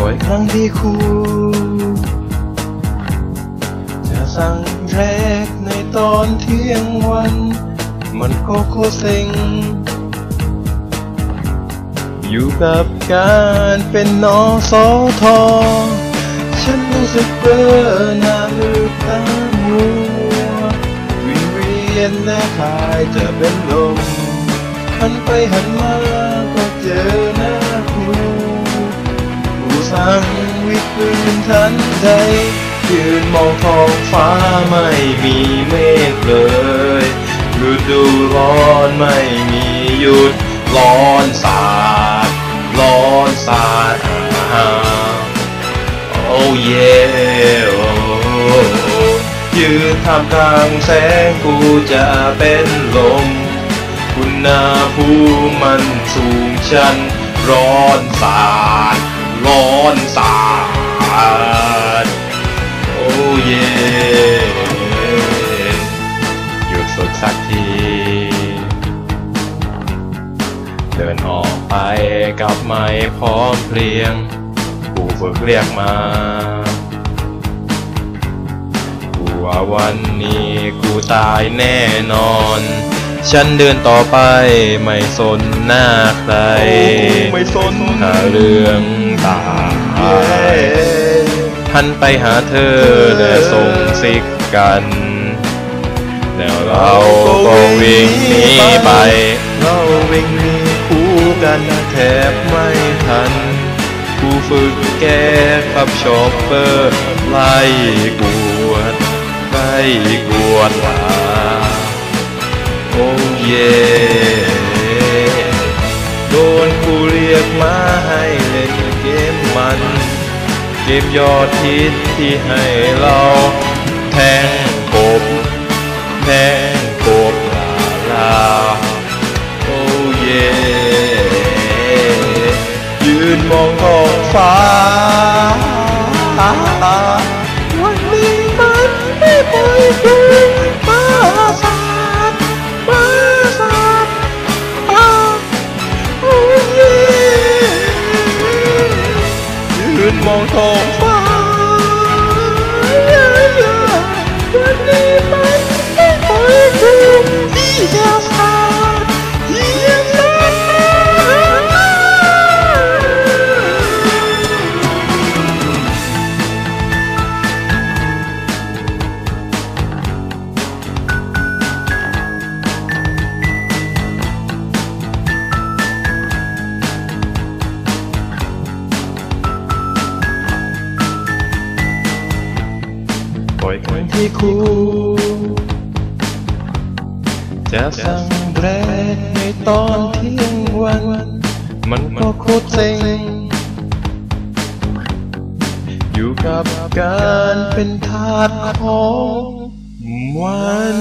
บ่อยครั้งที่ครูจะสั่งแรกในตอนเที่ยงวัน มันก็โคตรเซ็ง อยู่กับการเป็นนอสอทอฉันรู้สึกเบื่อหน้ามือตามัววิงเวียนและคายจะเป็นลมหันไปหันมาก็เจอ สั่งวิพื้นทันใดยืนมองท้องฟ้าไม่มีเมฆเลยฤดูร้อนไม่มีหยุดร้อนสาดร้อนสาดอ่าโอ้เย่อยืนท่ามกลางแสงกูจะเป็นลมคุณนาภูมิมันสูงชันร้อนสาด ร้อนสาดโอ้เย่หยุดฝึกสักที เดินออกไปกับไม่พร้อมเพรียงกูฝึกเรียกมากูว่าวันนี้กูตายแน่นอน ฉันเดินต่อไปไม่สนหน้าใคร ไม่สนหาเรื่อง ตายหันไปหาเธอและส่งสิกกัน แล้วเราก็วิ่งหนีไป เราวิ่งหนีคู่กันแทบไม่ทันกูฝึกแก้ขับชอปเปอร์ไล่กวดไล่กวดลาโอ้เย่โดนกูเรียกมาให้ มันเกมยอดฮิตที่ให้เราแทงกบแทงกบลาลาโอ้เย่ยืนมองท้องฟ้า วันนี้มันไม่ไป นมองท้องฟ้าวันนี้ ยครั้งที่ครูจะสั่งแบรนด์ในตอนเที่ยงวันมันก็โคตรเซ็งอยู่กับการเป็นทาสของวัน